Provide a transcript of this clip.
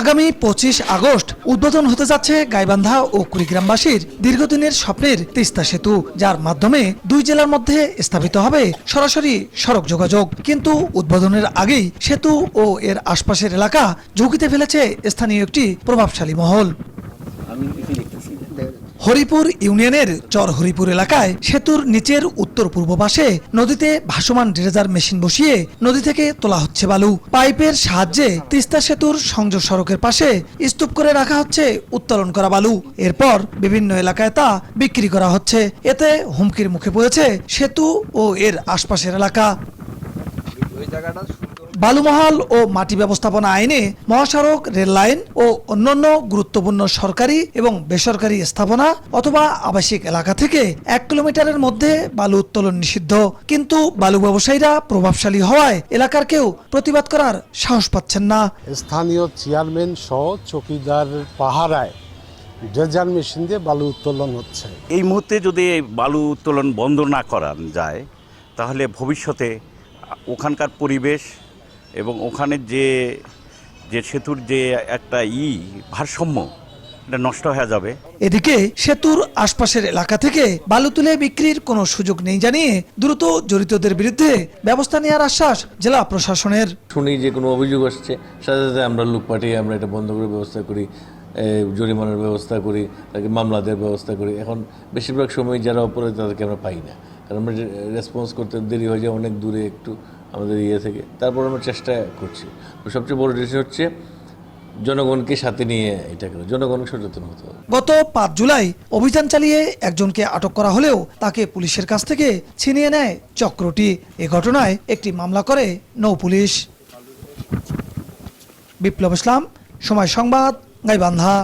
আগামী পঁচিশ আগস্ট উদ্বোধন হতে যাচ্ছে গাইবান্ধা ও কুড়িগ্রামবাসীর দীর্ঘদিনের স্বপ্নের তিস্তা সেতু, যার মাধ্যমে দুই জেলার মধ্যে স্থাপিত হবে সরাসরি সড়ক যোগাযোগ। কিন্তু উদ্বোধনের আগেই সেতু ও এর আশপাশের এলাকা ঝুঁকিতে ফেলেছে স্থানীয় একটি প্রভাবশালী মহল। হরিপুর ইউনিয়নের চর হরিপুর এলাকায় সেতুর নিচের উত্তর পূর্ব পাশে নদীতে ভাসমান ড্রেজার মেশিন বসিয়ে নদী থেকে তোলা হচ্ছে বালু। পাইপের সাহায্যে তিস্তা সেতুর সংযোগ সড়কের পাশে স্তূপ করে রাখা হচ্ছে উত্তোলন করা বালু। এরপর বিভিন্ন এলাকায় তা বিক্রি করা হচ্ছে। এতে হুমকির মুখে পড়েছে সেতু ও এর আশপাশের এলাকা। বালুমহাল ও মাটি ব্যবস্থাপনা আইনে মহাসড়ক রেল লাইন ও অন্যান্য গুরুত্বপূর্ণ সরকারি এবং বেসরকারি স্থাপনা অথবা আবাসিক এলাকা থেকে এক কিলোমিটারের মধ্যে বালু উত্তোলন নিষিদ্ধ। কিন্তু বালু ব্যবসায়ীরা প্রভাবশালী হওয়ায় এলাকার কেউ প্রতিবাদ করার সাহস পাচ্ছেন না। স্থানীয় চেয়ারম্যান সহ চকিদার পাহারায় ড্রেজার মেশিন দিয়ে বালু উত্তোলন হচ্ছে। এই মুহূর্তে যদি বালু উত্তোলন বন্ধ না করান যায় তাহলে ভবিষ্যতে ওখানকার পরিবেশ এবং ওখানে যে যে সেতুর যে একটা ই ভারসাম্য এটা নষ্ট হয়ে যাবে। এদিকে সেতুর আশপাশের এলাকা থেকে বালু তুলে বিক্রির কোনো সুযোগ নেই জানিয়ে দ্রুত জড়িতদের বিরুদ্ধে ব্যবস্থা নেওয়ার আশ্বাস জেলা প্রশাসনের। শুনি যে কোনো অভিযোগ আসছে সাথে সাথে আমরা লোক পাঠিয়ে আমরা এটা বন্ধ করে ব্যবস্থা করি জরিমানার ব্যবস্থা করি তাকে মামলা দেওয়ার ব্যবস্থা করি। এখন বেশিরভাগ সময় যারা অপরাধী তাদেরকে আমরা পাই না। কারণ আমরা রেসপন্স করতে দেরি হয়ে যায় অনেক দূরে একটু আমাদের ইয়ে থেকে। তারপর আমরা চেষ্টা করছি। সবচেয়ে বড় জিনিস হচ্ছে জনগণকে সাথে নিয়ে এটা করে। জনগণ সচেতন হতে হবে। গত পাঁচ জুলাই অভিযান চালিয়ে একজনকে আটক করা হলেও তাকে পুলিশের কাছ থেকে ছিনিয়ে নেয় চক্রটি। এ ঘটনায় একটি মামলা করে নৌ পুলিশ। বিপ্লব ইসলাম, সময় সংবাদ, গাইবান্ধা।